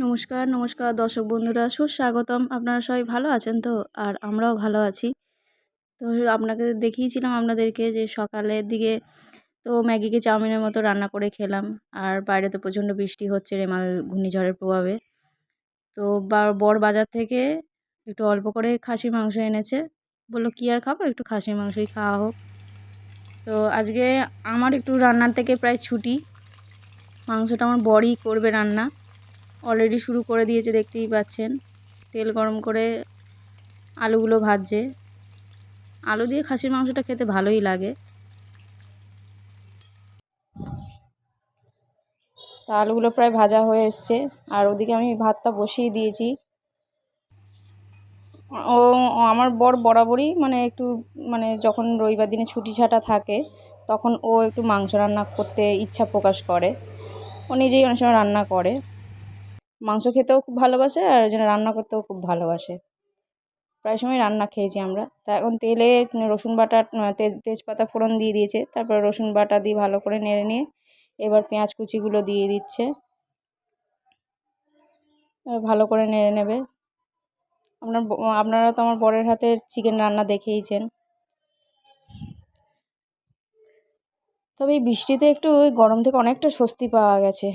নমস্কার নমস্কার দর্শক বন্ধুরা। সুস্বাগতম আপনারা সবাই ভালো আছেন তো? আর আমরাও ভালো আছি। তো আপনাকে দেখিয়েছিলাম আপনাদেরকে যে সকালের দিকে তো ম্যাগিকে চাউমিনের মতো রান্না করে খেলাম। আর বাইরে তো প্রচণ্ড বৃষ্টি হচ্ছে রেমাল ঘূর্ণিঝড়ের প্রভাবে। তো বর বাজার থেকে একটু অল্প করে খাসির মাংস এনেছে। বলল, কী আর খাব? একটু খাসির মাংসই খাওয়া হোক। তো আজকে আমার একটু রান্নার থেকে প্রায় ছুটি। মাংসটা আমার বরই করবে রান্না। অলরেডি শুরু করে দিয়েছে, দেখতেই পাচ্ছেন। তেল গরম করে আলুগুলো ভাজছে। আলু দিয়ে খাসির মাংসটা খেতে ভালোই লাগে। তা আলুগুলো প্রায় ভাজা হয়ে এসছে। আর ওদিকে আমি ভাতটা বসিয়ে দিয়েছি। ও আমার বর বরাবরই মানে একটু মানে যখন রবিবার দিনে ছুটি ছাটা থাকে, তখন ও একটু মাংস রান্না করতে ইচ্ছা প্রকাশ করে। ও নিজেই অনেক সময় রান্না করে। মাংস খেতেও খুব ভালোবাসে আর জন্য রান্না করতেও খুব ভালোবাসে। প্রায় সময় রান্না খেয়েছি আমরা। তা এখন তেলে রসুন বাটা তেজ তেজপাতা ফোড়ন দিয়ে দিয়েছে। তারপর রসুন বাটা দিয়ে ভালো করে নেড়ে নিয়ে এবার পেঁয়াজ কুচিগুলো দিয়ে দিচ্ছে। ভালো করে নেড়ে নেবে। আপনার আপনারা তো আমার বরের হাতের চিকেন রান্না দেখেইছেন। তবে এই বৃষ্টিতে একটু ওই গরম থেকে অনেকটা স্বস্তি পাওয়া গেছে।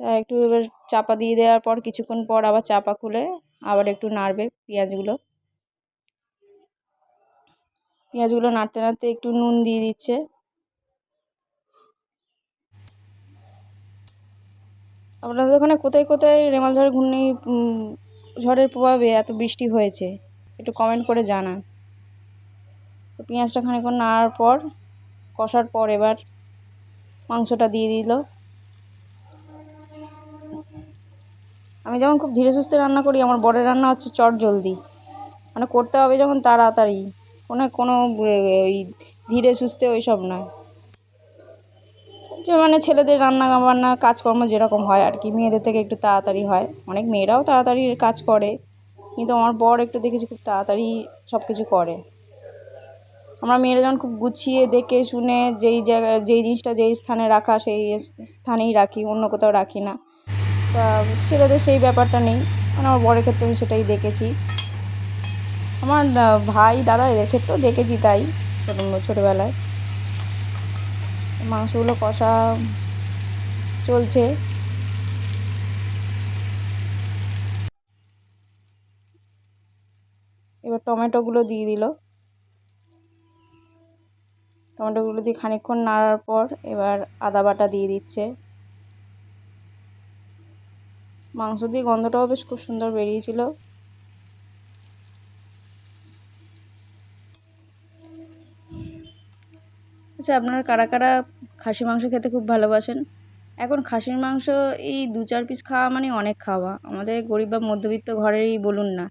তা একটু এবার চাপা দিয়ে দেওয়ার পর কিছুক্ষণ পর আবার চাপা খুলে আবার একটু নাড়বে পেঁয়াজগুলো। পেঁয়াজগুলো নাড়তে নাড়তে একটু নুন দিয়ে দিচ্ছে। আপনাদের ওখানে কোথায় কোথায় রেমাল ঝড় ঘূর্ণি ঝড়ের প্রভাবে এত বৃষ্টি হয়েছে? একটু কমেন্ট করে জানান। পেঁয়াজটা খানিক্ষণ নাড়ার পর, কষার পর এবার মাংসটা দিয়ে দিল। আমি যেমন খুব ধীরে সুস্থে রান্না করি, আমার বরের রান্না হচ্ছে চট জলদি। মানে করতে হবে যখন তাড়াতাড়ি। কোনো কোনো ওই ধীরে সুস্থে ওই সব নয়। যে মানে ছেলেদের রান্না বান্না, কাজকর্ম যেরকম হয় আর কি, মেয়েদের থেকে একটু তাড়াতাড়ি হয়। অনেক মেয়েরাও তাড়াতাড়ি কাজ করে, কিন্তু আমার বর একটু দেখেছি খুব তাড়াতাড়ি সব কিছু করে। আমরা মেয়েরা যেমন খুব গুছিয়ে দেখে শুনে যেই জায়গায়, যেই জিনিসটা যেই স্থানে রাখা, সেই স্থানেই রাখি, অন্য কোথাও রাখি না। তা ছেলেদের সেই ব্যাপারটা নেই। মানে আমার বরের ক্ষেত্রে আমি সেটাই দেখেছি। আমার ভাই, দাদা এদের ক্ষেত্রেও দেখেছি তাই ছোটোবেলায়। মাংসগুলো কষা চলছে। এবার টমেটোগুলো দিয়ে দিল। টমেটোগুলো দিয়ে খানিকক্ষণ নাড়ার পর এবার আদা বাটা দিয়ে দিচ্ছে। মাংস দিয়ে গন্ধটাও বেশ খুব সুন্দর বেরিয়েছিল। আচ্ছা আপনারা কারা কারা খাসি মাংস খেতে খুব ভালোবাসেন? এখন খাসির মাংস এই দু চার পিস খাওয়া মানে অনেক খাওয়া। আমাদের গরিব বা মধ্যবিত্ত ঘরেরই বলুন না।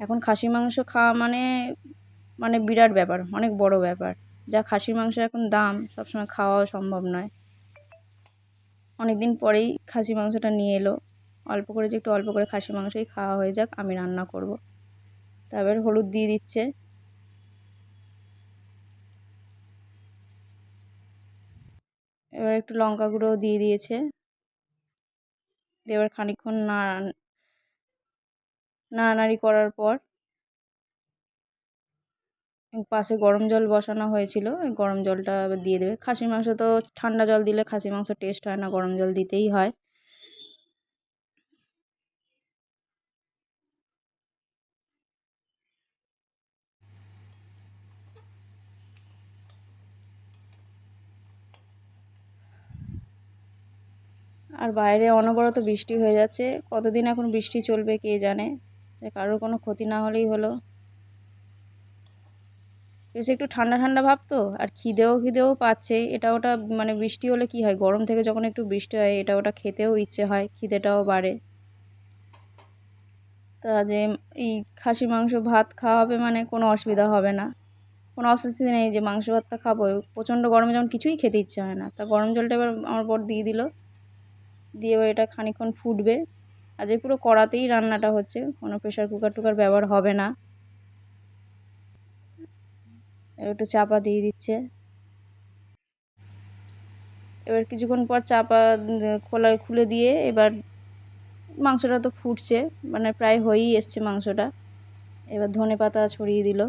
এখন খাসির মাংস খাওয়া মানে মানে বিরাট ব্যাপার, অনেক বড় ব্যাপার। যা খাসির মাংস এখন দাম, সবসময় খাওয়াও সম্ভব নয়। অনেক দিন পরেই খাসি মাংসটা নিয়ে এলো। অল্প করে যে একটু অল্প করে খাসি মাংসই খাওয়া হয়ে যাক, আমি রান্না করব। তারপর হলুদ দিয়ে দিচ্ছে। এবার একটু লঙ্কা গুঁড়ো দিয়ে দিয়েছে। এবার খানিক্ষণ নাড়ানাড়ি করার পর পাশে গরম জল বসানো হয়েছিল গরম জলটা দিয়ে দেবে। খাসির মাংস তো ঠান্ডা জল দিলে খাসি মাংস টেস্ট হয় না, গরম জল দিতেই হয়। আর বাইরে অনবরত বৃষ্টি হয়ে যাচ্ছে। কতদিন এখন বৃষ্টি চলবে কে জানে? কারোর কোনো ক্ষতি না হলেই হলো। বেশ একটু ঠান্ডা ঠান্ডা ভাব তো, আর খিদেও খিদেও পাচ্ছে। এটা ওটা মানে বৃষ্টি হলে কি হয়? গরম থেকে যখন একটু বৃষ্টি হয়, এটা ওটা খেতেও ইচ্ছে হয়, খিদেটাও বাড়ে। তা যে এই খাসি, মাংস, ভাত খাওয়া হবে মানে কোনো অসুবিধা হবে না। কোনো অস্বস্তি নেই যে মাংস, ভাতটা খাব। প্রচণ্ড গরমে যেমন কিছুই খেতে ইচ্ছে হয় না। তা গরম জলটা এবার আমার পর দিয়ে দিল। দিয়ে এবার এটা খানিক্ষণ ফুটবে। যে পুরো কড়াতেই রান্নাটা হচ্ছে। কোনো প্রেশার কুকার টুকার ব্যবহার হবে না। একটু চাপা দিয়ে দিচ্ছে। এবার কিছুক্ষণ পর চাপা, খোলা, খুলে দিয়ে এবার মাংসটা তো ফুটছে মানে প্রায় হয়েই এসছে মাংসটা। এবার ধনে পাতা ছড়িয়ে দিল।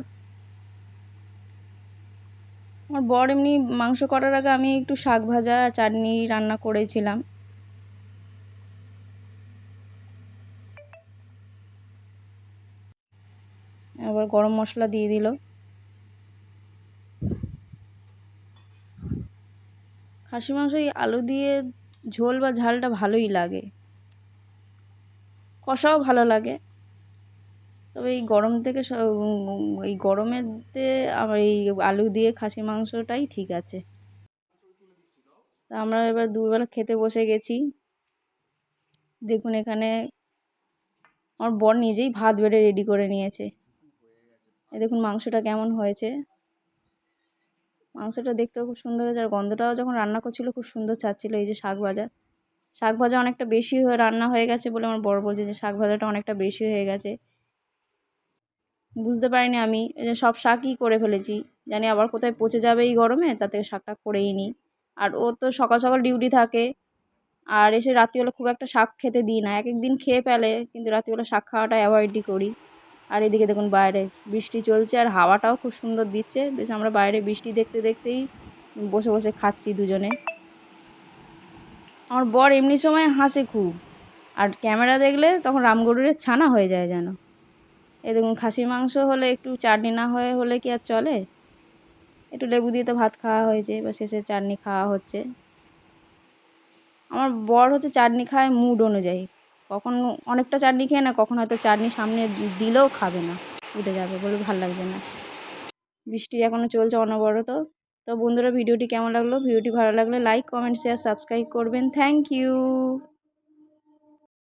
আমার বর এমনি মাংস করার আগে আমি একটু শাক ভাজা আর চাটনি রান্না করেছিলাম আবার গরম মশলা দিয়ে দিল। খাসি মাংস এই আলু দিয়ে ঝোল বা ঝালটা ভালোই লাগে। কষাও ভালো লাগে। তবে এই গরম থেকে এই গরমেতে আমার এই আলু দিয়ে খাসি মাংসটাই ঠিক আছে। তা আমরা এবার দুবেলা খেতে বসে গেছি। দেখুন এখানে আমার বর নিজেই ভাত বেড়ে রেডি করে নিয়েছে। এ দেখুন মাংসটা কেমন হয়েছে। মাংসটা দেখতেও খুব সুন্দর হয়েছে আর গন্ধটাও যখন রান্না করছিল খুব সুন্দর ছাড়ছিল এই যে শাক ভাজা। শাক ভাজা অনেকটা বেশি হয়ে রান্না হয়ে গেছে বলে আমার বড় বলছে যে শাক ভাজাটা অনেকটা বেশি হয়ে গেছে। বুঝতে পারিনি আমি সব শাকই করে ফেলেছি। জানি আবার কোথায় পচে যাবে এই গরমে তাতে শাকটা করেই নিই। আর ও তো সকাল সকাল ডিউটি থাকে। আর এসে রাত্রিবেলা খুব একটা শাক খেতে দিই না। এক এক দিন খেয়ে ফেলে, কিন্তু রাত্রিবেলা শাক খাওয়াটা অ্যাভয়েডই করি। আর এদিকে দেখুন বাইরে বৃষ্টি চলছে আর হাওয়াটাও খুব সুন্দর দিচ্ছে। বেশ আমরা বাইরে বৃষ্টি দেখতে দেখতেই বসে বসে খাচ্ছি দুজনে। আমার বর এমনি সময় হাসে খুব। আর ক্যামেরা দেখলে তখন রামগরুরের ছানা হয়ে যায় যেন। এ দেখুন খাসির মাংস হলে একটু চাটনি না হয়ে হলে কি আর চলে? একটু লেবু দিয়ে তো ভাত খাওয়া হয়েছে বা শেষে চাটনি খাওয়া হচ্ছে। আমার বর হচ্ছে চাটনি খায় মুড অনুযায়ী। কখন অনেকটা চাটনি খেয়ে না, কখন হয়তো চাটনি সামনে দিলেও খাবে না, উঠে যাবে বলে ভালো লাগবে না। বৃষ্টি এখনও চলছে অনবরত। তো বন্ধুরা, ভিডিওটি কেমন লাগল? ভিডিওটি ভালো লাগলে লাইক কমেন্ট শেয়ার সাবস্ক্রাইব করবেন। Thank you